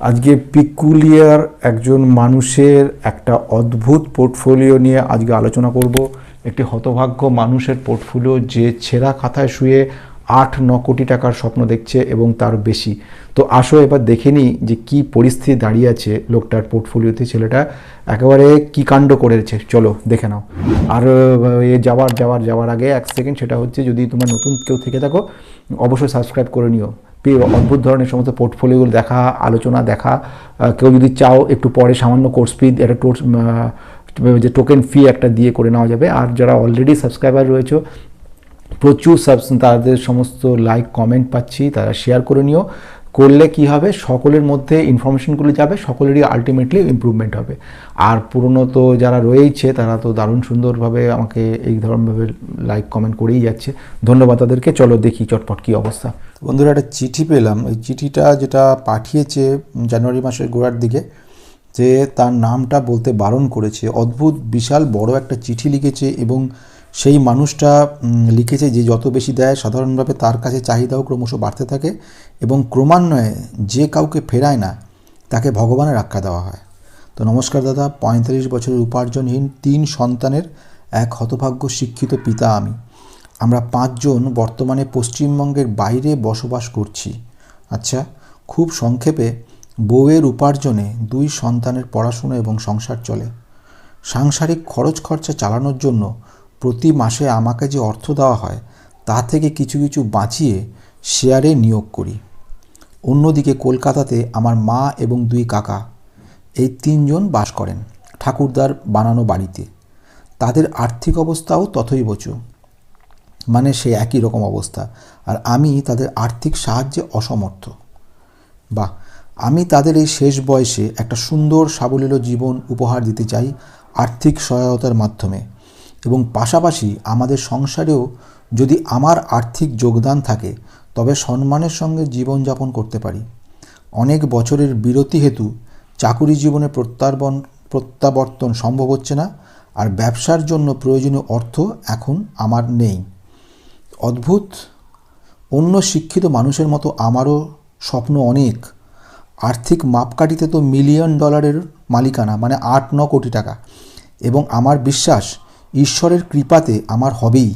আজকে পিকুলিয়ার একজন মানুষের একটা অদ্ভুত পোর্টফোলিও নিয়ে আজকে আলোচনা করব। একটি হতভাগ্য মানুষের পোর্টফোলিও যে ছেঁড়া খাতায় শুয়ে আট ন কোটি টাকার স্বপ্ন দেখছে এবং তার বেশি। তো আসো এবার দেখে নিই যে কি পরিস্থিতি দাঁড়িয়ে আছে লোকটার পোর্টফোলিওতে ছেলেটা। একেবারে কি কাণ্ড করেছে? চলো দেখে নাও। আর, এ যাওয়ার যাওয়ার যাওয়ার আগে এক সেকেন্ড সেটা হচ্ছে যদি তোমরা নতুন কেউ থেকে থাকো, অবশ্যই সাবস্ক্রাইব করে নিও। পে- অদ্ভুত ধরনের সমস্ত পোর্টফোলিওগুলো দেখা, আলোচনা দেখা কেউ যদি চাও একটু পরে সামান্য কোর্স ফি একটা টোর্স যে টোকেন ফি একটা দিয়ে করে নেওয়া যাবে। আর যারা অলরেডি সাবস্ক্রাইবার রয়েছে, প্রচুর সাবস তাদের সমস্ত লাইক কমেন্ট পাচ্ছি, তারা শেয়ার করে নিও। করলে কি হবে? সকলের মধ্যে ইনফরমেশনগুলো যাবে, সকলেরই আলটিমেটলি ইমপ্রুভমেন্ট হবে। আর পুরনো তো যারা রয়েইছে, তারা তো দারুণ সুন্দরভাবে আমাকে এই ধরনভাবে লাইক কমেন্ট করেই যাচ্ছে। ধন্যবাদ তাদেরকে। চলো দেখি চটপট কী অবস্থা। বন্ধুরা, একটা চিঠি পেলাম। এই চিঠিটা যেটা পাঠিয়েছে জানুয়ারি মাসের গোড়ার দিকে, যে তার নামটা বলতে বারণ করেছে। অদ্ভুত, বিশাল, বড় একটা চিঠি লিখেছে এবং সেই মানুষটা লিখেছে যে যত বেশি দেয়, সাধারণভাবে তার কাছে চাহিদাও ক্রমশ বাড়তে থাকে এবং ক্রমান্বয়ে যে কাউকে ফেরায় না, তাকে ভগবানের আখ্যা দেওয়া হয়। তো নমস্কার দাদা, পঁয়তাল্লিশ বছরের উপার্জনহীন তিন সন্তানের এক হতভাগ্য শিক্ষিত পিতা আমি। আমরা পাঁচজন বর্তমানে পশ্চিমবঙ্গের বাইরে বসবাস করছি। আচ্ছা খুব সংক্ষেপে, বউয়ের উপার্জনে দুই সন্তানের পড়াশুনো এবং সংসার চলে। সাংসারিক খরচ খরচা চালানোর জন্য প্রতি মাসে আমাকে যে অর্থ দেওয়া হয়, তা থেকে কিছু কিছু বাঁচিয়ে শেয়ারে নিয়োগ করি। অন্যদিকে কলকাতাতে আমার মা এবং দুই কাকা, এই তিনজন বাস করেন ঠাকুরদার বানানো বাড়িতে। তাদের আর্থিক অবস্থাও তথৈবচ মানে সে একই রকম অবস্থা। আর আমি তাদের আর্থিক সাহায্যে অসমর্থ। বা আমি তাদের এই শেষ বয়সে একটা সুন্দর সাবলীল জীবন উপহার দিতে চাই আর্থিক সহায়তার মাধ্যমে। এবং পাশাপাশি আমাদের সংসারেও যদি আমার আর্থিক যোগদান থাকে, তবে সম্মানের সঙ্গে জীবনযাপন করতে পারি। অনেক বছরের বিরতি হেতু চাকুরি জীবনে প্রত্যাবর্তন প্রত্যাবর্তন সম্ভব হচ্ছে না, আর ব্যবসার জন্য প্রয়োজনীয় অর্থ এখন আমার নেই। অদ্ভুত। অন্য শিক্ষিত মানুষের মতো আমারও স্বপ্ন অনেক। আর্থিক মাপকাঠিতে তো মিলিয়ন ডলারের মালিকানা মানে আট ন কোটি টাকা। এবং আমার বিশ্বাস ঈশ্বরের কৃপাতে আমার হবেই।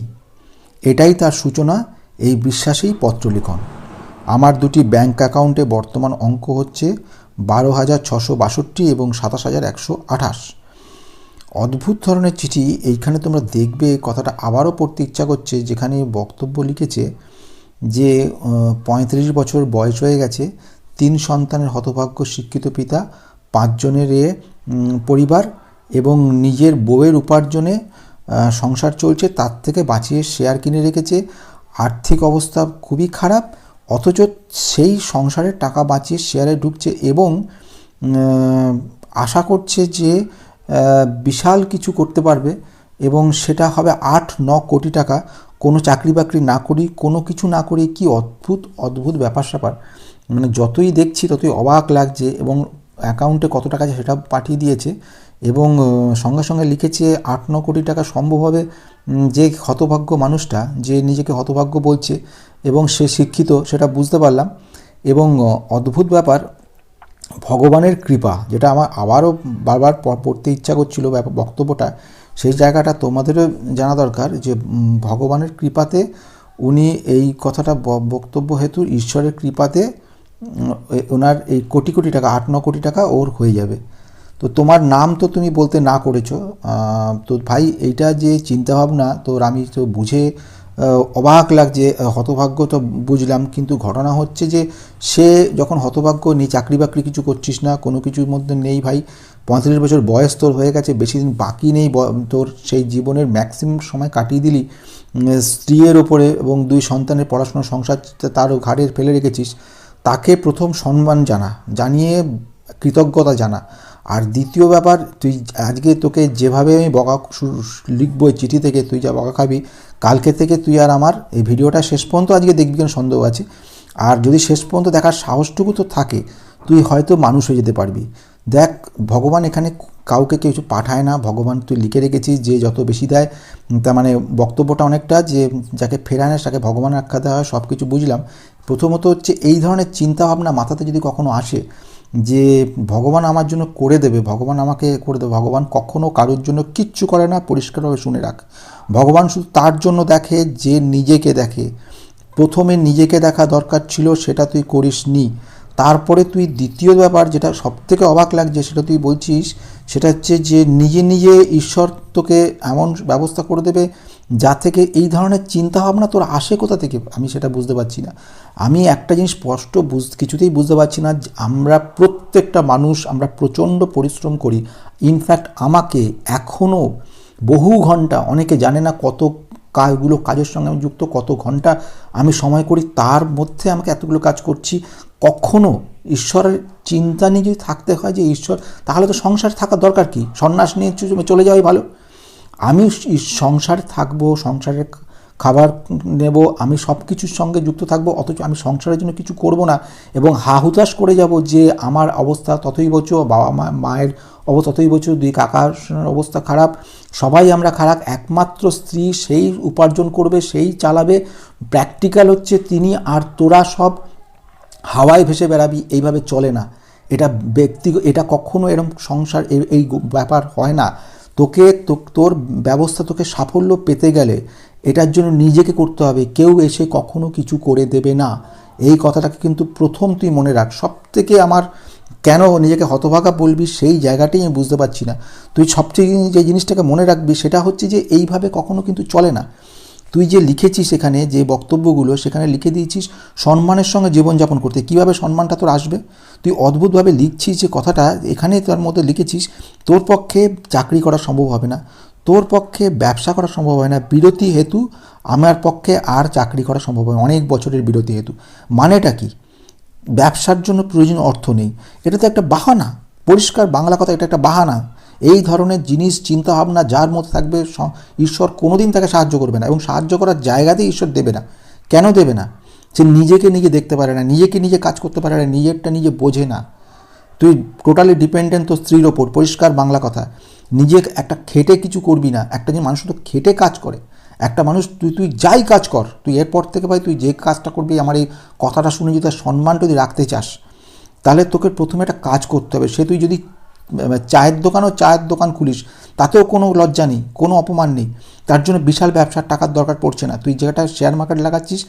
এটাই তার সূচনা, এই বিশ্বাসেই পত্রলিখন। আমার দুটি ব্যাংক অ্যাকাউন্টে বর্তমান অঙ্ক হচ্ছে বারো হাজার ছশো বাষট্টি এবং সাতাশ হাজার একশো আঠাশ। অদ্ভুত ধরনের চিঠি, এইখানে তোমরা দেখবে কথাটা আবারও পড়তে ইচ্ছা করছে, যেখানে বক্তব্য লিখেছে যে পঁয়ত্রিশ বছর বয়স হয়ে গেছে, তিন সন্তানের হতভাগ্য শিক্ষিত পিতা, পাঁচজনের এ পরিবার এবং নিজের বউয়ের উপার্জনে সংসার চলছে, তার থেকে বাঁচিয়ে শেয়ার কিনে রেখেছে। আর্থিক অবস্থা খুবই খারাপ, অথচ সেই সংসারের টাকা বাঁচিয়ে শেয়ারে ঢুকছে এবং আশা করছে যে বিশাল কিছু করতে পারবে এবং সেটা হবে আট, ন কোটি টাকা। কোনো চাকরি বাকরি না করি, কোনো কিছু না করি, কি অদ্ভুত অদ্ভুত ব্যাপার স্যাপার। মানে যতই দেখছি ততই অবাক লাগছে এবং অ্যাকাউন্টে কত টাকা আছে সেটা পাঠিয়ে দিয়েছে। এবং সঙ্গে সঙ্গে লিখেছে, আট ন কোটি টাকা সম্ভব হবে যে হতভাগ্য মানুষটা, যে নিজেকে হতভাগ্য বলছে এবং সে শিক্ষিত, সেটা বুঝতে পারলাম। এবং অদ্ভুত ব্যাপার, ভগবানের কৃপা, যেটা আমার আবারও বারবার পড়তে ইচ্ছা করছিল বক্তব্যটা, সেই জায়গাটা তোমাদেরও জানা দরকার যে ভগবানের কৃপাতে উনি এই কথাটা বক্তব্য হেতু ঈশ্বরের কৃপাতে ওনার এই কোটি কোটি টাকা, আট ন কোটি টাকা ওর হয়ে যাবে। তো তোমার নাম তো তুমি বলতে না করেছ। তো ভাই, এইটা যে চিন্তাভাবনা তোর আমি তো বুঝে অবাক লাগছে হতভাগ্য তো বুঝলাম, কিন্তু ঘটনা হচ্ছে যে সে যখন হতভাগ্য নেই, চাকরি বাকরি কিছু করছিস না, কোনো কিছুর মধ্যে নেই ভাই পঁয়ত্রিশ বছর বয়স তোর হয়ে গেছে, বেশি দিন বাকি নেই তোর সেই জীবনের ম্যাক্সিমাম সময় কাটিয়ে দিলি স্ত্রীর ওপরে এবং দুই সন্তানের পড়াশোনা, সংসার তারও ঘাড়ে ফেলে রেখেছিস, তাকে প্রথম সম্মান জানা, জানিয়ে কৃতজ্ঞতা জানা। আর দ্বিতীয় ব্যাপার, তুই আজকে তোকে যেভাবে আমি বকা লিখব চিঠি থেকে, তুই যা বকা খাবি, কালকে থেকে তুই আর আমার এই ভিডিওটা শেষ পর্যন্ত আজকে দেখবি কেন সন্দেহ আছে। আর যদি শেষ পর্যন্ত দেখার সাহসটুকু তো থাকে, তুই হয়তো মানুষ হয়ে যেতে পারবি। দেখ, ভগবান এখানে কাউকে কিছু পাঠায় না, ভগবান তুই লিখে রেখেছিস যে যত বেশি দেয়, তার মানে বক্তব্যটা অনেকটা যে যাকে ফেরায় তাকে ভগবানের আখ্যা দেওয়া হয় সব কিছু বুঝলাম। প্রথমত হচ্ছে এই ধরনের চিন্তাভাবনা মাথাতে যদি কখনো আসে যে ভগবান আমার জন্য করে দেবে, ভগবান আমাকে করে দেবে, ভগবান কখনও কারোর জন্য কিচ্ছু করে না, পরিষ্কারভাবে শুনে রাখ। ভগবান শুধু তার জন্য দেখে, যে নিজেকে দেখে। প্রথমে নিজেকে দেখা দরকার ছিল, সেটা তুই করিস নি তারপরে তুই দ্বিতীয় ব্যাপার যেটা সবথেকে অবাক লাগছে, সেটা তুই বলছিস, সেটা হচ্ছে যে নিজে নিজে ঈশ্বর তোকে এমন ব্যবস্থা করে দেবে যা থেকে এই ধরনের চিন্তা ভাবনা তোর আসে কোথা থেকে, আমি সেটা বুঝতে পারছি না। আমি একটা জিনিস স্পষ্ট বুঝ, কিছুতেই বুঝতে পারছি না আমরা প্রত্যেকটা মানুষ, আমরা প্রচণ্ড পরিশ্রম করি। ইনফ্যাক্ট আমাকে এখনও বহু ঘণ্টা, অনেকে জানে না কত কাজগুলো কাজের সঙ্গে আমি যুক্ত, কত ঘণ্টা আমি সময় করি, তার মধ্যে আমাকে এতগুলো কাজ করছি। কখনো ঈশ্বরের চিন্তা নিয়ে যদি থাকতে হয় যে ঈশ্বর, তাহলে তো সংসার থাকা দরকার কি? সন্ন্যাস নিয়ে চলে যাওয়াই ভালো। আমি সংসারে থাকব, সংসারে খাবার নেব, আমি সব কিছুর সঙ্গে যুক্ত থাকব, অথচ আমি সংসারের জন্য কিছু করব না এবং হা হুতাশ করে যাব যে আমার অবস্থা ততই বছর, বাবা মা, মায়ের অবস্থা ততই বছর, দুই কাকার অবস্থা খারাপ, সবাই আমরা খারাপ, একমাত্র স্ত্রী সেই উপার্জন করবে, সেই চালাবে প্র্যাকটিক্যাল হচ্ছে তিনি আর তোরা সব হাওয়ায় ভেসে বেড়াবি, এইভাবে চলে না। এটা ব্যক্তিগত এটা কখনো এরকম সংসার এই ব্যাপার হয় না। তোকে তোর ব্যবস্থা তোকে সাফল্য পেতে গেলে এটার জন্য নিজেকে করতে হবে। কেউ এসে কখনো কিছু করে দেবে না। এই কথাটাকে কিন্তু প্রথম তুই মনে রাখ। সব থেকে আমার কেন নিজেকে হতভাগা বলবি সেই জায়গাটাই আমি বুঝতে পারছি না। তুই সবচেয়ে যে জিনিসটাকে মনে রাখবি সেটা হচ্ছে যে এইভাবে কখনো কিন্তু চলে না। তুই যে লিখেছিস এখানে যে বক্তব্যগুলো, সেখানে লিখে দিয়েছিস সম্মানের সঙ্গে জীবনযাপন করতে। কীভাবে সম্মানটা তোর আসবে? তুই অদ্ভুতভাবে লিখছিস যে কথাটা, এখানে তার মধ্যে লিখেছিস, তোর পক্ষে চাকরি করা সম্ভব হবে না, তোর পক্ষে ব্যবসা করা সম্ভব হয় না, বিরতি হেতু আমার পক্ষে আর চাকরি করা সম্ভব হয়। অনেক বছরের বিরতি হেতু। মানেটা কি? ব্যবসার জন্য প্রয়োজন অর্থ নেই। এটা তো একটা বাহানা, পরিষ্কার বাংলা কথা এটা একটা বাহানা। এই ধরনের জিনিস, চিন্তাভাবনা যার মধ্যে থাকবে ঈশ্বর কোনোদিন তাকে সাহায্য করবে না এবং সাহায্য করার জায়গাতেই ঈশ্বর দেবে না। কেন দেবে না? সে নিজেকে নিজে দেখতে পারে না, নিজেকে নিজে কাজ করতে পারে না, নিজেরটা নিজে বোঝে না। তুই টোটালি ডিপেন্ডেন্ট তো স্ত্রীর ওপর, পরিষ্কার বাংলা কথা। নিজে একটা খেটে কিছু করবি না, একটা যে মানুষ তো খেটে কাজ করে। একটা মানুষ, তুই তুই যাই কাজ কর, তুই এরপর থেকে ভাই, তুই যে কাজটা করবি, আমার এই কথাটা শুনে যদি তার সম্মান যদি রাখতে চাস, তাহলে তোকে প্রথমে একটা কাজ করতে হবে। সে তুই যদি চায়ের দোকানও চায়ের দোকান খুলিস, তাতেও কোনো লজ্জা নেই, কোনো অপমান নেই। তার জন্য বিশাল ব্যবসার টাকার দরকার পড়ছে না। তুই যেটা শেয়ার মার্কেট লাগাচ্ছিস,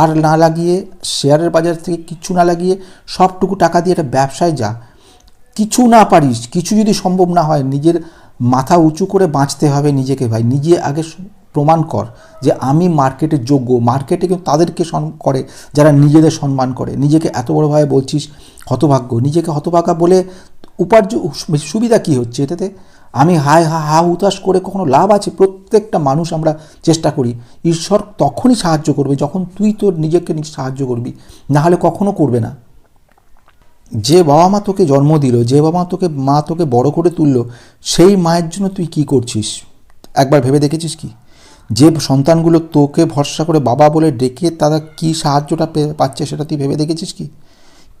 আর না লাগিয়ে শেয়ারের বাজার থেকে কিচ্ছু না লাগিয়ে সবটুকু টাকা দিয়ে একটা ব্যবসায় যা। কিছু না পারিস, কিছু যদি সম্ভব না হয়, নিজের মাথা উঁচু করে বাঁচতে হবে নিজেকে ভাই। নিজে আগে প্রমাণ কর যে আমি মার্কেটের যোগ্য। মার্কেটে কিন্তু তাদেরকে করে, যারা নিজেদের সম্মান করে। নিজেকে এত বড়োভাবে বলছিস হতভাগ্য। নিজেকে হতভাগা বলে উপার্জন সুবিধা কি হচ্ছে এটাতে? আমি হায় হা হা উতাস করে কখনো লাভ আছে? প্রত্যেকটা মানুষ আমরা চেষ্টা করি। ঈশ্বর তখনই সাহায্য করবে যখন তুই তোর নিজেকে নিজে সাহায্য করবি। না হলে কখনো করবে না। যে বাবা মা তোকে জন্ম দিল, যে বাবা মা তোকে মা তোকে বড় করে তুললো, সেই মায়ের জন্য তুই কি করছিস? একবার ভেবে দেখেছিস কি? যে সন্তানগুলো তোকে ভরসা করে বাবা বলে ডেকে তারা কি সাহায্যটা পাচ্ছে সেটা তুই ভেবে দেখেছিস কি?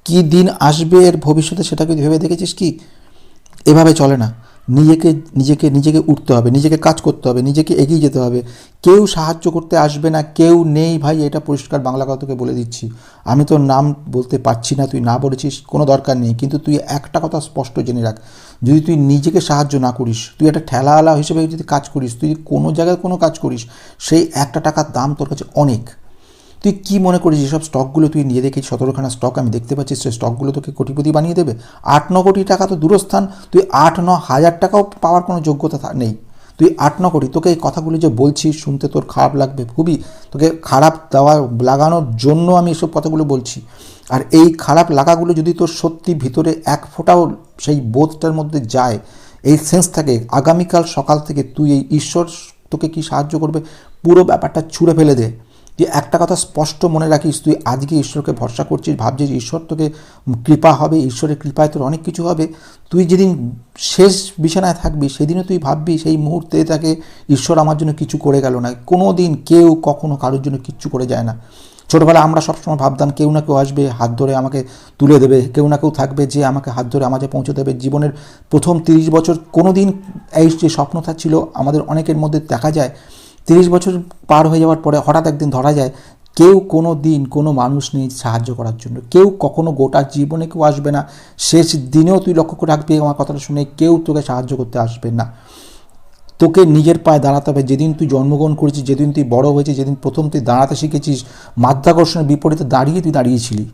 কি দিন আসবে এর ভবিষ্যতে সেটা কি ভেবে দেখেছিস কি? এভাবে চলে না। নিজেকে নিজেকে নিজেকে উঠতে হবে, নিজেকে কাজ করতে হবে, নিজেকে এগিয়ে যেতে হবে। কেউ সাহায্য করতে আসবে না, কেউ নেই ভাই, এটা পরিষ্কার বাংলা কথা তোকে বলে দিচ্ছি। আমি তোর নাম বলতে পারছি না, তুই না বলেছিস, কোনো দরকার নেই। কিন্তু তুই একটা কথা স্পষ্ট জেনে রাখ, যদি তুই নিজেকে সাহায্য না করিস, তুই একটা ঠেলাওয়ালা হিসেবে যদি কাজ করিস, তুই কোনো জায়গায় কোনো কাজ করিস, সেই একটা টাকার দাম তোর কাছে অনেক। তুই কি মনে করিস যেসব স্টকগুলো তুই নিয়ে রেখেছিস সতেরোখানা স্টক আমি দেখতে পাচ্ছি, সেই স্টকগুলো তোকে কোটিপতি বানিয়ে দেবে। আট, ন কোটি টাকা তো দূরস্থান। তুই আট, ন হাজার টাকাও পাওয়ার কোনো যোগ্যতা নেই। তুই আট, ন কোটি, তোকে এই কথাগুলো যে বলছিস, শুনতে তোর খারাপ লাগবে খুবই। তোকে খারাপ দেওয়া, লাগানোর জন্য আমি এসব কথাগুলো বলছি। আর এই খারাপ লাগাগুলো যদি তোর সত্যি ভিতরে এক ফোঁটাও সেই বোধটার মধ্যে যায়, এই সেন্স থাকে, আগামীকাল সকাল থেকে তুই এই ঈশ্বর তোকে কি সাহায্য করবে? পুরো ব্যাপারটা ছুঁড়ে ফেলে দে। তুই একটা কথা স্পষ্ট মনে রাখিস, তুই আজকে ঈশ্বরকে ভরসা করছিস, ভাবছিস ঈশ্বর তোকে কৃপা হবে, ঈশ্বরের কৃপায় তোর অনেক কিছু হবে। তুই যেদিন শেষ বিছানায় থাকবি, সেদিনও তুই ভাববি সেই মুহূর্তে তাকে ঈশ্বর আমার জন্য কিছু করে গেল না। কোনো দিন কেউ কখনো কারোর জন্য কিচ্ছু করে যায় না। ছোটোবেলায় আমরা সবসময় ভাবতাম কেউ না কেউ আসবে, হাত ধরে আমাকে তুলে দেবে, কেউ না কেউ থাকবে যে আমাকে হাত ধরে আমাকে পৌঁছে দেবে। জীবনের প্রথম তিরিশ বছর কোনো দিন এই যে স্বপ্নটা ছিল, আমাদের অনেকের মধ্যে দেখা যায় তিরিশ বছর পার হয়ে যাওয়ার পরে হঠাৎ একদিন ধরা যায় কেউ কোনো দিন কোনো মানুষ নেই সাহায্য করার জন্য। কেউ কখনো গোটা জীবনে কেউ আসবে না। শেষ দিনেও তুই লক্ষ্য করে রাখবি আমার কথাটা শুনে কেউ তোকে সাহায্য করতে আসবে না। তোকে নিজের পায়ে দাঁড়াতে হবে। যেদিন তুই জন্মগ্রহণ করেছিস, যেদিন তুই বড় হয়েছিস, যেদিন প্রথম তুই দাঁড়াতে শিখেছিস, মাধ্যাকর্ষণের বিপরীতে দাঁড়িয়ে তুই দাঁড়িয়েছিলি।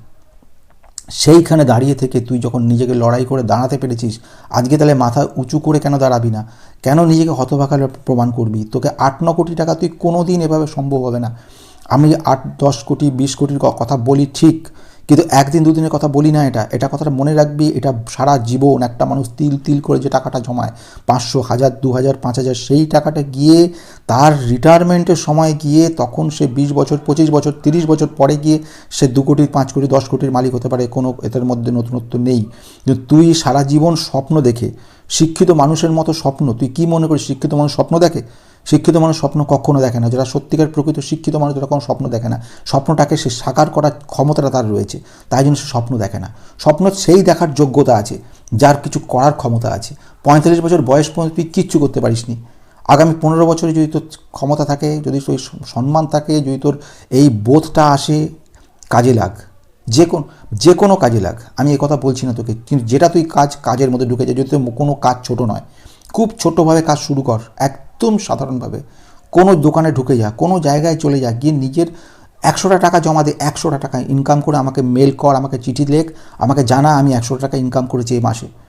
সেইখানে দাঁড়িয়ে থেকে তুই যখন নিজেকে লড়াই করে দাঁড়াতে পেরেছিস, আজকে তাহলে মাথা উঁচু করে কেন দাঁড়াবি না? কেন নিজেকে হতভাগার প্রমাণ করবি? তোকে আট, ন কোটি টাকা তুই কোনো দিন এভাবে সম্ভব হবে না। আমি আট, দশ কোটি, বিশ কোটির কথা বলি ঠিক, কিন্তু একদিন, দুদিনের কথা বলি না এটা। এটা কথাটা মনে রাখবি, এটা সারা জীবন একটা মানুষ তিল তিল করে যে টাকাটা জমায়, পাঁচশো, হাজার, দু হাজার, পাঁচ হাজার, সেই টাকাটা গিয়ে তার রিটায়ারমেন্টের সময় গিয়ে তখন সে বিশ বছর, পঁচিশ বছর, তিরিশ বছর পরে গিয়ে সে দু কোটি, পাঁচ কোটি, দশ কোটির মালিক হতে পারে, কোনো এদের মধ্যে নতুনত্ব নেই। তুই সারা জীবন স্বপ্ন দেখে, শিক্ষিত মানুষের মতো স্বপ্ন, তুই কি মনে করিস শিক্ষিত মানুষ স্বপ্ন দেখে? শিক্ষিত মানুষ স্বপ্ন কখনো দেখে না। যারা সত্যিকার প্রকৃত শিক্ষিত মানুষ, তারা কোনো স্বপ্ন দেখে না। স্বপ্নটাকে সে সাকার করার ক্ষমতাটা তার রয়েছে। তাই জন্য সে স্বপ্ন দেখে না। স্বপ্ন সেই দেখার যোগ্যতা আছে, যার কিছু করার ক্ষমতা আছে। পঁয়তাল্লিশ বছর বয়স পর্যন্ত তুই কিচ্ছু করতে পারিসনি। আগামী পনেরো বছরে যদি তোর ক্ষমতা থাকে, যদি তোর সম্মান থাকে, যদি তোর এই বোধটা আসে, কাজে লাগ। যে কোন, যে কোনো কাজে লাগ। আমি কথা বলছি না তোকে। কিন্তু যেটা তুই কাজ, কাজের মধ্যে ঢুকে যায় যদি তোর কোনো কাজ ছোট নয়, খুব ছোটোভাবে কাজ শুরু কর, একদম সাধারণভাবে। কোনো দোকানে ঢুকে যা, কোনো জায়গায় চলে যা, গিয়ে নিজের একশোটা টাকা জমা দে, একশোটা টাকা ইনকাম করে আমাকে মেল কর, আমাকে চিঠি লেখ, আমাকে জানা আমি একশোটা টাকা ইনকাম করেছি এই মাসে।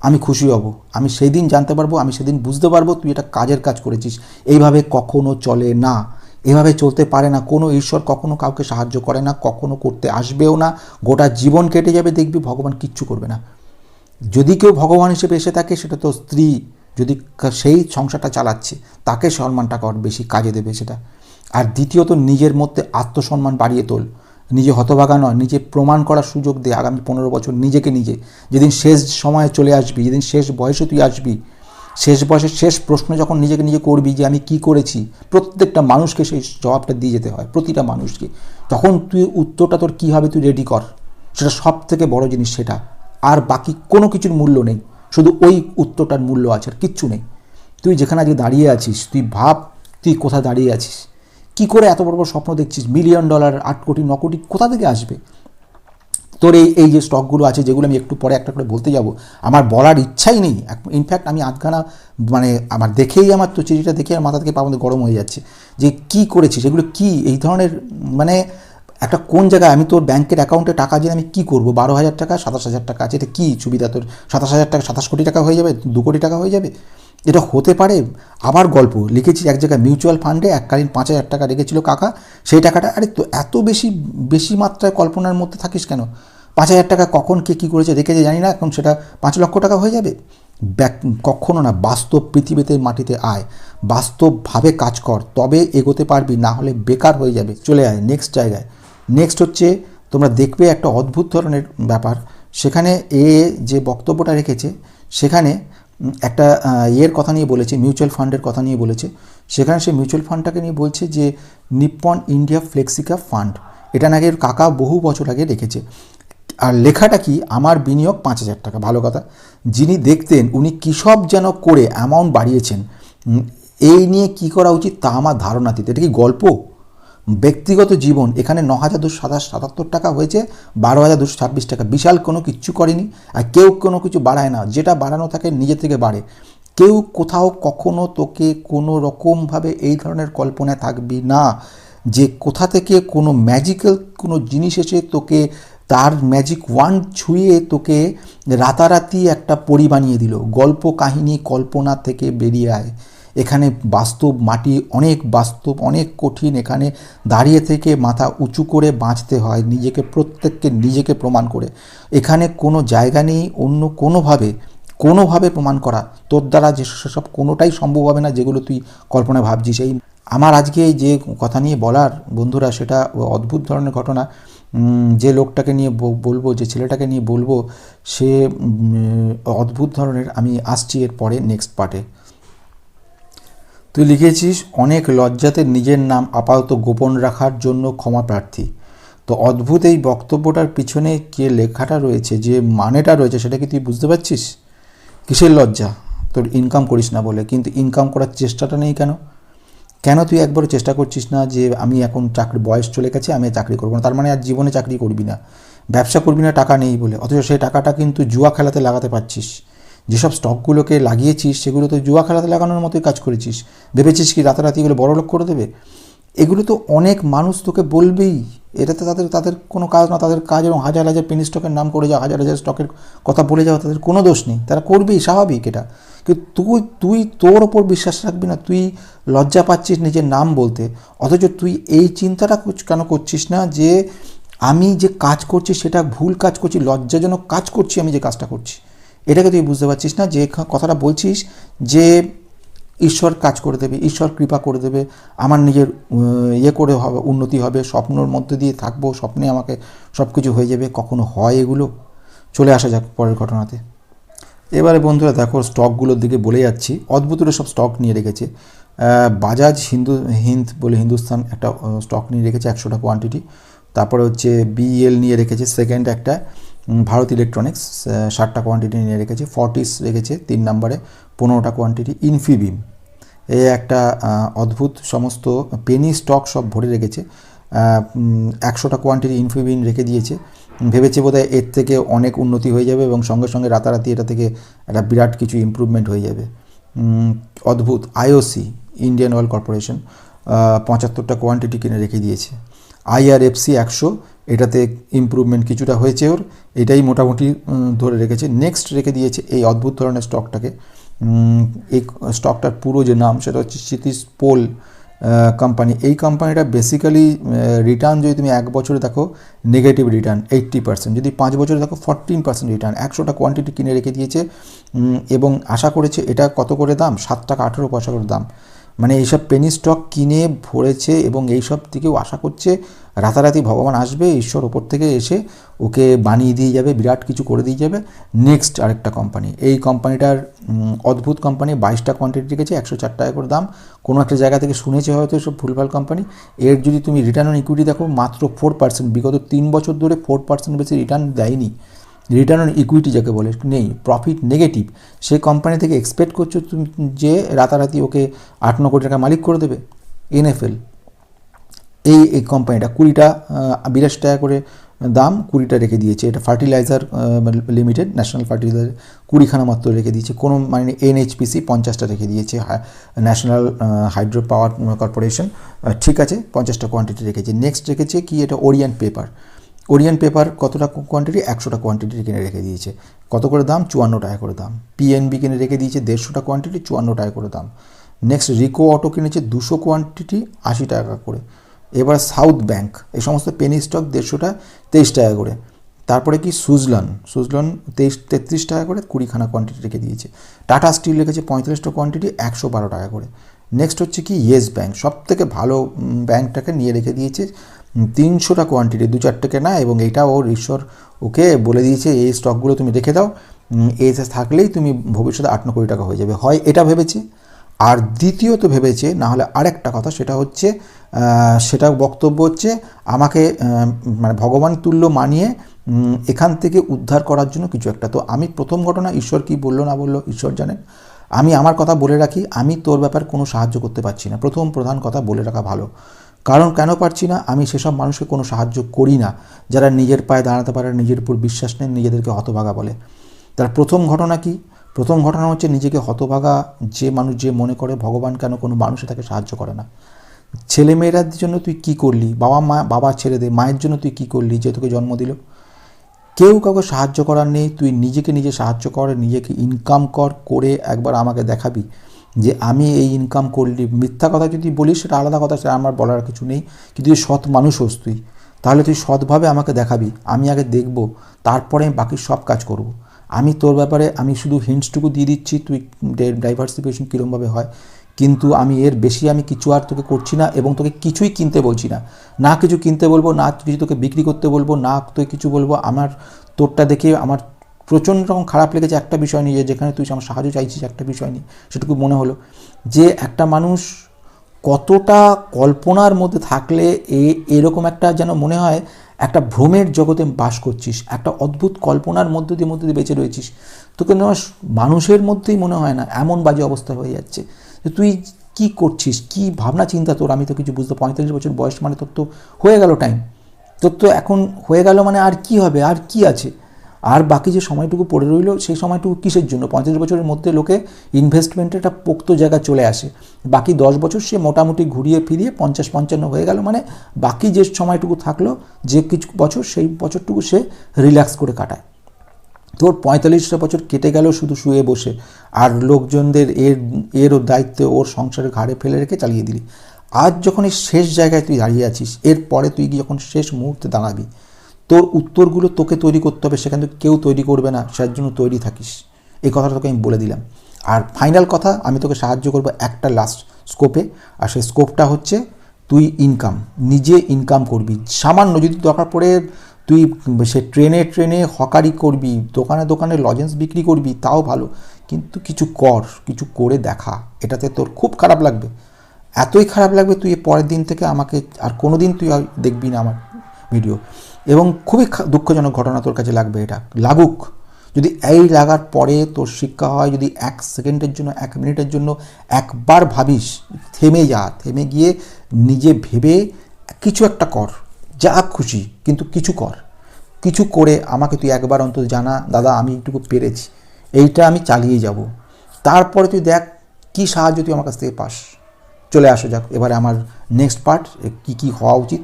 আমি খুশি হব, আমি সেই দিন জানতে পারব, আমি সেদিন বুঝতে পারব তুই এটা কাজের কাজ করেছিস। এইভাবে কখনো চলে না। এভাবে চলতে পারে না। কোনো ঈশ্বর কখনো কাউকে সাহায্য করে না, কখনো করতে আসবেও না। গোটা জীবন কেটে যাবে, দেখবি ভগবান কিচ্ছু করবে না। যদি কেউ ভগবান হিসেবে এসে থাকে, সেটা তো স্ত্রী। যদি সেই সংসারটা চালাচ্ছে, তাকে সম্মানটা কর বেশি কাজে দেবে সেটা। আর দ্বিতীয়ত, নিজের মধ্যে আত্মসম্মান বাড়িয়ে তোল। নিজে হতভাগা নয়, নিজে প্রমাণ করার সুযোগ দে আগামী পনেরো বছর নিজেকে নিজে। যেদিন শেষ সময়ে চলে আসবি, যেদিন শেষ বয়সে তুই আসবি, শেষ বয়সে শেষ প্রশ্ন যখন নিজেকে নিজে করবি যে আমি কি করেছি, প্রত্যেকটা মানুষকে সেই জবাবটা দিয়ে যেতে হয়, প্রতিটা মানুষকে। তখন তুই উত্তরটা তোর কী হবে তুই রেডি কর। সেটা সব থেকে বড় জিনিস সেটা। আর বাকি কোনো কিছুর মূল্য নেই। শুধু ওই উত্তরটার মূল্য আছে আর কিচ্ছু নেই। তুই যেখানে আজকে দাঁড়িয়ে আছিস, তুই ভাব তুই কোথায় দাঁড়িয়ে আছিস। কি করে এত বড় বড় স্বপ্ন দেখছিস? মিলিয়ন ডলার আট কোটি, ন কোটি, কোথা থেকে আসবে? তোর এই এই যে স্টকগুলো আছে, যেগুলো আমি একটু পরে একটা করে বলতে যাব, আমার বলার ইচ্ছাই নেই। ইনফ্যাক্ট আমি আধখানা মানে আমার দেখেই আমার তো চিঠিটা দেখে আমার মাথা থেকে পা গরম হয়ে যাচ্ছে। যে কি করেছিস? এগুলো কি? এই ধরনের মানে একটা কোন জায়গায় আমি তোর ব্যাংকের অ্যাকাউন্টে টাকা দিয়ে আমি কী করব? বারো হাজার টাকা, সাতাশ হাজার টাকা আছে, এটা কী সুবিধা? তোর সাতাশ হাজার টাকা, সাতাশ কোটি টাকা হয়ে যাবে? দু কোটি টাকা হয়ে যাবে? এটা হতে পারে আবার গল্প। লিখেছি এক জায়গায় মিউচুয়াল ফান্ডে এককালীন পাঁচ হাজার টাকা রেখেছিল কাকা। সেই টাকাটা, আরে তো এত বেশি বেশি মাত্রায় কল্পনার মধ্যে থাকিস কেন? পাঁচ হাজার টাকা কখন কে কী করেছে রেখেছে জানি না, এখন সেটা পাঁচ লক্ষ টাকা হয়ে যাবে। ব্যাক, কখনো না, বাস্তব পৃথিবীতে মাটিতে আয়। বাস্তবভাবে কাজ কর, তবে এগোতে পারবি, না হলে বেকার হয়ে যাবে। চলে আয় নেক্সট জায়গায়। নেক্সট হচ্ছে, তোমরা দেখবে একটা অদ্ভুত ধরনের ব্যাপার। সেখানে এ যে বক্তব্যটা রেখেছে, সেখানে একটা ইয়ের কথা নিয়ে বলেছে মিউচুয়াল ফান্ডের কথা নিয়ে বলেছে। সেখানে সে মিউচুয়াল ফান্ডটাকে নিয়ে বলছে যে নিপ্পন ইন্ডিয়া ফ্লেক্সিকা ফান্ড এটা নাকি কাকা বহু বছর আগে রেখেছে। আর লেখাটা কি? আমার বিনিয়োগ পাঁচ হাজার টাকা। ভালো কথা। যিনি দেখতেন, উনি কী সব যেন করে অ্যামাউন্ট বাড়িয়েছেন। এই নিয়ে কি করা উচিত তা আমার ধারণাতীত এটা কি গল্প? ব্যক্তিগত জীবন, এখানে ন হাজার দুশো সাতাশ সাতাত্তর টাকা হয়েছে বারো হাজার দুশো ছাব্বিশ টাকা। বিশাল কোনো কিচ্ছু করেনি আর কেউ কোনো কিছু বাড়ায় না। যেটা বাড়ানো থাকে নিজে থেকে বাড়ে। কেউ কোথাও কখনো তোকে কোনো রকমভাবে এই ধরনের কল্পনায় থাকবি না যে কোথা থেকে কোনো ম্যাজিক্যাল কোনো জিনিস এসে তোকে তার ম্যাজিক ওয়ান ছুঁয়ে তোকে রাতারাতি একটা পরি বানিয়ে দিল। গল্প, কাহিনী, কল্পনা থেকে বেরিয়ে আয়। এখানে বাস্তব মাটি, অনেক বাস্তব, অনেক কঠিন। এখানে দাঁড়িয়ে থেকে মাথা উঁচু করে বাঁচতে হয়, নিজেকে, প্রত্যেককে নিজেকে প্রমাণ করে। এখানে কোনো জায়গা নেই, অন্য কোনোভাবে কোনোভাবে প্রমাণ করা। তোর দ্বারা যে সেসব কোনোটাই সম্ভব হবে না যেগুলো তুই কল্পনায় ভাবছিস। এই আমার আজকে যে কথা নিয়ে বলার বন্ধুরা, সেটা অদ্ভুত ধরনের ঘটনা। যে লোকটাকে নিয়ে বলব, যে ছেলেটাকে নিয়ে বলব, সে অদ্ভুত ধরনের আমি আসছি এর পরে নেক্সট পার্টে তুই লিখেছিস, অনেক লজ্জাতে নিজের নাম আপাতত গোপন রাখার জন্য ক্ষমা প্রার্থী। তো অদ্ভুত এই বক্তব্যটার পিছনে যে লেখাটা রয়েছে, যে মানেটা রয়েছে, সেটা কি তুই বুঝতে পারছিস? কিসের লজ্জা? তোর ইনকাম করিস না বলে, কিন্তু ইনকাম করার চেষ্টাটা নেই কেন? কেন তুই একবারও চেষ্টা করছিস না যে আমি এখন চাকরি, বয়স চলে গেছে, আমি চাকরি করব না? তার মানে আর জীবনে চাকরি করবি না। ব্যবসা করবি না, টাকা নেই বলে। অথচ সেই টাকাটা কিন্তু জুয়া খেলাতে লাগাতে পারছিস। যেসব স্টকগুলোকে লাগিয়েছিস, সেগুলো তো জুয়া খেলাতে লাগানোর মতোই কাজ করেছিস। ভেবেছিস কি রাতারাতি এগুলো বড় লোক করে দেবে? এগুলো তো অনেক মানুষ তোকে বলবেই। এটাতে তাদের তাদের কোনো কাজ না, তাদের কাজ এবং হাজার হাজার পেনি স্টকের নাম করে যাওয়া, হাজার হাজার স্টকের কথা বলে যাওয়া তাদের কোনো দোষ নেই। তারা করবেই, স্বাভাবিক এটা। কিন্তু তুই তুই তোর ওপর বিশ্বাস রাখবি না, তুই লজ্জা পাচ্ছিস নিজের নাম বলতে। অথচ তুই এই চিন্তাটা কেন করছিস না যে আমি যে কাজ করছি, সেটা ভুল কাজ করছি, লজ্জাজনক কাজ করছি, আমি যে কাজটা করছি। এটাকে তুই বুঝতে পারছিস না যে কথাটা বলছিস যে ঈশ্বর কাজ করে দেবে, ঈশ্বর কৃপা করে দেবে, আমার নিজের ইয়ে করে হবে, উন্নতি হবে, স্বপ্নর মধ্যে দিয়ে থাকব, স্বপ্নে আমাকে সব কিছু হয়ে যাবে, কখনো হয় এগুলো? চলে আসা যাক পরের ঘটনাতে। এবারে বন্ধুরা দেখো, স্টকগুলোর দিকে বলে যাচ্ছি। অদ্ভুত সব স্টক নিয়ে রেখেছে। বাজাজ হিন্দু, হিন্দ বলে হিন্দুস্তান একটা স্টক নিয়ে রেখেছে একশোটা কোয়ান্টিটি তারপরে হচ্ছে বিএল নিয়ে রেখেছে সেকেন্ড একটা। ভারত ইলেকট্রনিক্স ষাটটা কোয়ান্টিটি নিয়ে রেখেছে ফর্টিস রেখেছে, তিন নম্বরে পনেরোটা কোয়ান্টিটি ইনফিবিম এ একটা অদ্ভুত সমস্ত পেনি স্টক সব ভরে রেখেছে। একশোটা কোয়ান্টিটি ইনফিবিন রেখে দিয়েছে। ভেবেছে বোধহয় এর থেকে অনেক উন্নতি হয়ে যাবে এবং সঙ্গে সঙ্গে রাতারাতি এটা থেকে একটা বিরাট কিছু ইমপ্রুভমেন্ট হয়ে যাবে। অদ্ভুত আইওসি ইন্ডিয়ান অয়েল কর্পোরেশন পঁচাত্তরটা কোয়ান্টিটি কিনে রেখে দিয়েছে। আইআরএফসি একশো এটাতে ইমপ্রুভমেন্ট কিছুটা হয়েছে ওর, এটাই মোটামুটি ধরে রেখেছে। নেক্সট রেখে দিয়েছে এই অদ্ভুত ধরনের স্টকটাকে এই স্টকটার পুরো যে নাম সেটা হচ্ছে সিটিস পোল কোম্পানি এই কোম্পানিটা বেসিক্যালি রিটার্ন যদি তুমি এক বছরে দেখো নেগেটিভ রিটার্ন এইট্টি পার্সেন্ট যদি পাঁচ বছরে দেখো ফরটিন পার্সেন্ট রিটার্ন একশোটা কোয়ান্টিটি কিনে রেখে দিয়েছে। এবং আশা করেছে এটা কত করে দাম? সাত টাকা আঠেরো পয়সা করে দাম। মানে এইসব পেনি স্টক কিনে ভরেছে এবং এইসব থেকেও আশা করছে রাতারাতি ভগবান আসবে, ঈশ্বর ওপর থেকে এসে ওকে বানিয়ে দিয়ে যাবে, বিরাট কিছু করে দিয়ে যাবে। নেক্সট আরেকটা কোম্পানি এই কোম্পানিটার অদ্ভুত কোম্পানি বাইশটা কোয়ান্টিটি রেখেছে, একশো চার টাকা করে দাম। কোনো একটা জায়গা থেকে শুনেছে হয়তো এসব ভুলভাল কোম্পানি এর যদি তুমি রিটার্ন অন ইকুইটি দেখো, মাত্র ফোর পার্সেন্ট বিগত তিন বছর ধরে ফোর পার্সেন্ট বেশি রিটার্ন দেয়নি। রিটার্ন অন ইকুইটি যাকে বলে, নেই প্রফিট নেগেটিভ সে কোম্পানি থেকে এক্সপেক্ট করছ তুমি যে রাতারাতি ওকে আট ন কোটি টাকা মালিক করে দেবে এনএফএল এই এই কোম্পানিটা কুড়িটা বিরাশি টাকা করে দাম কুড়িটা রেখে দিয়েছে। এটা ফার্টিলাইজার লিমিটেড ন্যাশনাল ফার্টিলাইজার কুড়িখানা মাত্র রেখে দিয়েছে। কোনো মানে এনএইচপিসি পঞ্চাশটা রেখে দিয়েছে। ন্যাশনাল হাইড্রো পাওয়ার কর্পোরেশন ঠিক আছে, পঞ্চাশটা কোয়ান্টিটি রেখেছে। নেক্সট রেখেছে কি? এটা ওরিয়েন্ট পেপার ওরিয়েন্ট পেপার কতটা কোয়ান্টিটি একশোটা কোয়ান্টিটি কিনে রেখে দিয়েছে। কত করে দাম? চুয়ান্ন টাকা করে দাম। পিএনবি কিনে রেখে দিয়েছে দেড়শোটা কোয়ান্টিটি চুয়ান্ন টাকা করে দাম। নেক্সট রিকো অটো কিনেছে দুশো কোয়ান্টিটি আশি টাকা করে। এবার সাউথ ব্যাংক এই সমস্ত পেনি স্টক দেড়শোটা তেইশ টাকা করে। তারপরে কি? সুজলন সুজলন তেইশ তেত্রিশ টাকা করে কুড়িখানা কোয়ান্টিটি রেখে দিয়েছে। টাটা স্টিল রেখেছে পঁয়তাল্লিশটা কোয়ান্টিটি একশো বারো টাকা করে। নেক্সট হচ্ছে কি? ইয়েস ব্যাংক সব থেকে ভালো উম, ব্যাংকটাকে নিয়ে রেখে দিয়েছে তিনশোটা কোয়ান্টিটি দু চারটে না, এবং এটা ওর ঈশ্বর ওকে বলে দিয়েছে, এই স্টকগুলো তুমি রেখে দাও। এই থাকলেই তুমি ভবিষ্যতে আট ন কোটি টাকা হয়ে যাবে। হয় এটা ভেবেছে, আর দ্বিতীয়ত ভেবেছে, না হলে আরেকটা কথা, সেটা হচ্ছে সেটা বক্তব্য হচ্ছে, আমাকে মানে ভগবান তুল্য মানিয়ে এখান থেকে উদ্ধার করার জন্য কিছু একটা। তো আমি প্রথম ঘটনা ঈশ্বর কি বলল, না বলল, ঈশ্বর জানেন? আমি আমার কথা বলে রাখি, আমি তোর ব্যাপারে কোনো সাহায্য করতে পারছি না। প্রথম প্রধান কথা বলে রাখা ভালো। কারণ কেন পারছি না? আমি সেসব মানুষকে কোনো সাহায্য করি না। যারা নিজের পায়ে দাঁড়াতে পারে, নিজের উপর বিশ্বাস নেন নিজেদেরকে হতভাগা বলে। তার প্রথম ঘটনা কি? প্রথম ঘটনা হচ্ছে নিজেকে হতভাগা যে মানুষ যে মনে করে, ভগবান কেন কোনো মানুষে তাকে সাহায্য করে না? ছেলেমেয়েরার জন্য তুই কি করলি? বাবা মা, বাবা ছেড়ে দে। মায়ের জন্য তুই কি করলি? যে তোকে জন্ম দিল। কেউ কাউকে সাহায্য করার নেই। তুই নিজেকে নিজে সাহায্য কর, নিজেকে ইনকাম কর, করে একবার আমাকে দেখাবি। যে আমি এই ইনকাম করলি, মিথ্যা কথা যদি বলিস সেটা আলাদা কথা, সেটা আমার বলার কিছু নেই। কিন্তু তুই সৎ মানুষ হোস তুই, তাহলে তুই সৎভাবে আমাকে দেখাবি, আমি আগে দেখব, তারপরে আমি বাকি সব কাজ করব। আমি তোর ব্যাপারে, আমি শুধু হিন্টসটুকু দিয়ে দিচ্ছি, তুই ডাইভার্সিফিকেশন কীরমভাবে হয়। কিন্তু আমি এর বেশি আমি কিছু আর তোকে করছি না এবং তোকে কিছুই কিনতে বলছি না। না কিছু কিনতে বলব, না কিছু তোকে বিক্রি করতে বলব, না তোকে কিছু বলব। আমার তোরটা দেখে, আমার প্রচণ্ড রকম খারাপ লেগেছে একটা বিষয় নিয়ে যেখানে তুই আমার সাহায্য চাইছিস একটা বিষয় নিয়ে, সেটুকু মনে হলো। যে একটা মানুষ কতটা কল্পনার মধ্যে থাকলে এ, এরকম একটা যেন মনে হয় একটা ভ্রমের জগতে বাস করছিস, একটা অদ্ভুত কল্পনার মধ্য দিয়ে, মধ্যে দিয়ে বেঁচে রয়েছিস। তোকে মানুষের মধ্যেই মনে হয় না, এমন বাজে অবস্থা হয়ে যাচ্ছে। যে তুই কি করছিস, কি ভাবনা চিন্তা তোর, আমি তো কিছু বুঝতে পঁয়তাল্লিশ বছর বয়স মানে তোর তো হয়ে গেল টাইম তোর তো এখন হয়ে গেল মানে আর কি হবে, আর কি আছে? আর বাকি যে সময়টুকু পড়ে রইল, সেই সময়টুকু কিসের জন্য? পঁয়তাল্লিশ বছরের মধ্যে লোকে ইনভেস্টমেন্টের একটা পোক্ত জায়গা চলে আসে। বাকি দশ বছর সে মোটামুটি ঘুরিয়ে ফিরিয়ে পঞ্চাশ পঞ্চান্ন হয়ে গেল। মানে বাকি যে সময়টুকু থাকল, যে কিছু বছর, সেই বছরটুকু সে রিল্যাক্স করে কাটায়। তোর পঁয়তাল্লিশটা বছর কেটে গেল শুধু শুয়ে বসে। আর লোকজনদের এর, এরও দায়িত্ব ওর সংসারের ঘাড়ে ফেলে রেখে চালিয়ে দিলি। আজ যখন এই শেষ জায়গায় তুই দাঁড়িয়ে আছিস, এরপরে তুই যখন শেষ মুহূর্তে দাঁড়াবি তোর উত্তরগুলো তোকে তৈরি করতে হবে, সেখান থেকে কেউ তৈরি করবে না, সেটার জন্য তৈরি থাকিস। এই কথাটা তোকে আমি বলে দিলাম। আর ফাইনাল কথা, আমি তোকে সাহায্য করব একটা লাস্ট স্কোপে আর সেই স্কোপটা হচ্ছে তুই ইনকাম নিজে ইনকাম করবি। সামান্য যদি দরকার পড়ে তুই সে ট্রেনে ট্রেনে হকারি করবি, দোকানে দোকানে লজেন্স বিক্রি করবি, তাও ভালো। কিন্তু কিছু কর, কিছু করে দেখা, এটাতে তোর খুব খারাপ লাগবে। এতই খারাপ লাগবে তুই পরের দিন থেকে আমাকে, আর কোনো দিন তুই দেখবি না আমার ভিডিও এবং খুবই দুঃখজনক ঘটনা তোর কাছে লাগবে এটা। লাগুক। যদি এই লাগার পরে তোর শিক্ষা হয়, যদি এক সেকেন্ডের জন্য, এক মিনিটের জন্য একবার ভাবিস, থেমে যা, থেমে গিয়ে নিজে ভেবে কিছু একটা কর। যা খুশি, কিন্তু কিছু কর। কিছু করে আমাকে তুই একবার অন্তত জানা, দাদা, আমি এইটুকু পেরেছি। এইটা আমি চালিয়ে যাব। তারপরে তুই দেখ কি সাহায্য তুই আমার কাছ থেকে পাস। চলে আসো, যাক, এবারে আমার নেক্সট পার্ট কি কি হওয়া উচিত।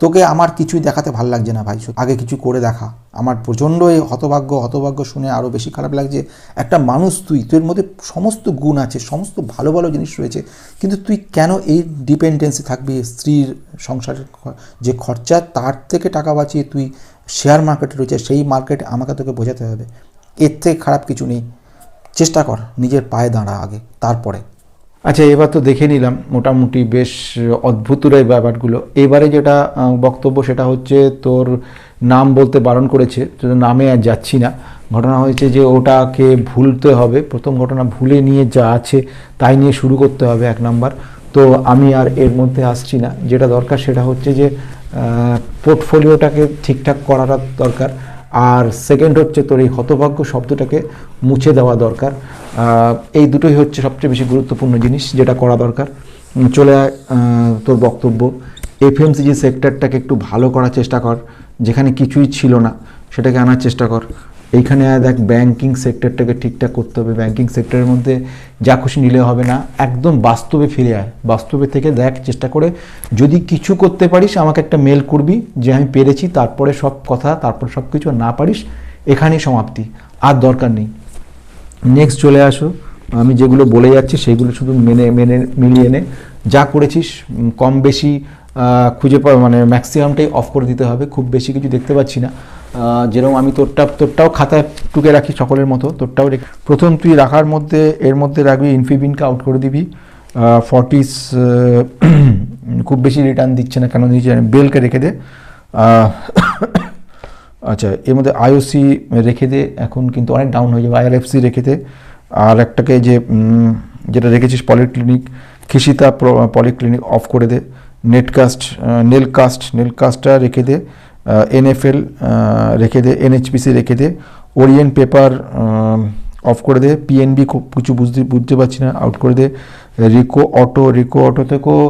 তোকে আমার কিছুই দেখাতে ভালো লাগছে না ভাই আগে কিছু করে দেখা। আমার প্রচণ্ড এই হতভাগ্য হতভাগ্য শুনে আরও বেশি খারাপ লাগছে, একটা মানুষ তুই, তোর মধ্যে সমস্ত গুণ আছে, সমস্ত ভালো ভালো জিনিস রয়েছে, কিন্তু তুই কেন এই ডিপেন্ডেন্সি থাকবি স্ত্রীর সংসারের যে খরচা, তার থেকে টাকা বাঁচিয়ে তুই শেয়ার মার্কেটে রয়েছে, সেই মার্কেট আমাকে তোকে বোঝাতে হবে। এর থেকে খারাপ কিছু নেই। চেষ্টা কর, নিজের পায়ে দাঁড়া আগে, তারপরে। আচ্ছা এবার তো দেখে নিলাম মোটামুটি বেশ অদ্ভুত এই ব্যাপারগুলো। এবারে যেটা বক্তব্য সেটা হচ্ছে তোর নাম বলতে বারণ করেছে নামে আর যাচ্ছি না। ঘটনা হয়েছে যে ওটাকে ভুলতে হবে। প্রথম ঘটনা ভুলে নিয়ে যা আছে তাই নিয়ে শুরু করতে হবে এক নাম্বার। তো আমি আর এর মধ্যে আসছি না। যেটা দরকার সেটা হচ্ছে যে পোর্টফোলিওটাকে ঠিকঠাক করাটা দরকার। আর সেকেন্ড হচ্ছে তোর এই হতভাগ্য শব্দটাকে মুছে দেওয়া দরকার। এই দুটোই হচ্ছে সবচেয়ে বেশি গুরুত্বপূর্ণ জিনিস যেটা করা দরকার। চলে তোর বক্তব্য। এফএমসিজি সেক্টরটাকে একটু ভালো করার চেষ্টা কর, যেখানে কিছুই ছিল না, সেটাকে আনার চেষ্টা কর। এইখানে দেখ ব্যাংকিং সেক্টরটাকে ঠিকঠাক করতে হবে। ব্যাংকিং সেক্টরের মধ্যে যা খুশি নিলে হবে না, একদম বাস্তবে ফিরে আয়। বাস্তবে থেকে দেখ চেষ্টা করে যদি কিছু করতে পারিস, আমাকে একটা মেল করবি যে আমি পেরেছি, তারপরে সব কথা, তারপর সব কিছু না পারিস, এখানেই সমাপ্তি। আর দরকার নেই। নেক্সট চলে আসো। আমি যেগুলো বলে যাচ্ছি, সেগুলো শুধু মেনে মেনে, মিলিয়ে নে। যা করেছিস কম বেশি খুঁজে পা মানে ম্যাক্সিমামটাই অফ করে দিতে হবে। খুব বেশি কিছু দেখতে পাচ্ছি না। যেরকম আমি তোরটা, তোরটাও খাতায় টুকে রাখি সকলের মতো, তোরটাও প্রথম তুই রাখার মধ্যে, এর মধ্যে রাখবি ইনফিবিনকে আউট করে দিবি। ফর্টিস খুব বেশি রিটার্ন দিচ্ছে না, কেন দিচ্ছে বেলকে রেখে দে। আচ্ছা এর মধ্যে আইওসি রেখে দে, এখন কিন্তু অনেক ডাউন হয়ে যাবে আইআরএফসি রেখে দে। আর একটাকে যে যেটা রেখেছিস পলিক্লিনিক খিসিতা পলিক্লিনিক অফ করে দে। নেটকাস্ট নেলকাস্ট নেলকাস্টটা রেখে দে। এনএফএল রেখে দে এনএইচপিসি রেখে দে। ওরিয়েন্ট পেপার অফ করে দে। পিএনবি কিছু বুঝতে বুঝতে পারছি না আউট করে দে। রিকো অটো রিকো অটো থেকেও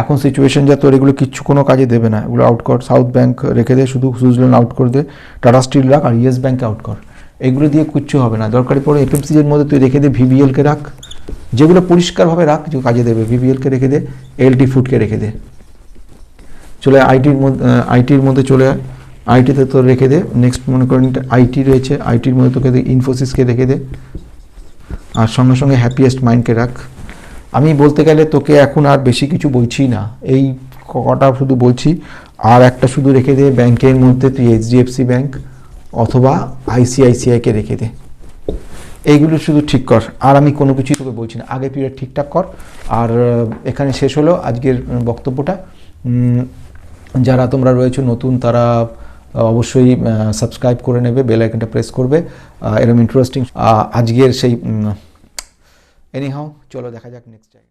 এখন সিচুয়েশন যা, তোর এগুলো কিচ্ছু কোনো কাজে দেবে না। এগুলো আউট কর। সাউথ ব্যাংক রেখে দে, শুধু সুইজারল্যান্ড আউট করে দে। টাটা স্টিল রাখ আর ইয়েস ব্যাংকে আউট কর। এগুলো দিয়ে কিচ্ছু হবে না। দরকারি পড়ে এফএমসিজের মধ্যে তুই রেখে দে ভিবিএলকে রাখ। যেগুলো পরিষ্কারভাবে রাখ যে কাজে দেবে। ভিবিএলকে রেখে দে এলটি ফুডকে রেখে দে। চলে আইটির মধ্যে আইটির মধ্যে চলে আয়। আইটিতে তোর রেখে দে। নেক্সট মনে করেন আইটি রয়েছে। আইটির মধ্যে তোকে ইনফোসিসকে রেখে দে। আর সঙ্গে সঙ্গে হ্যাপিয়েস্ট মাইন্ডকে রাখ। আমি বলতে গেলে তোকে এখন আর বেশি কিছু বলছি না। এই কটা শুধু বলছি। আর একটা শুধু রেখে দে ব্যাংকের মধ্যে তুই এইচডিএফসি ব্যাংক অথবা আইসিআইসিআইকে রেখে দে। এইগুলো শুধু ঠিক কর। আর আমি কোনো কিছুই তোকে বলছি না। আগের পিরিয়ড ঠিকঠাক কর। আর এখানে শেষ হলো আজকের বক্তব্যটা। যারা তোমরা রয়েছে, নতুন, তারা অবশ্যই সাবস্ক্রাইব করে নেবে বেল আইকনটা প্রেস করবে। এরকম ইন্টারেস্টিং আজকের সেই এনি হাও চলো দেখা যাক নেক্সট জায়গায়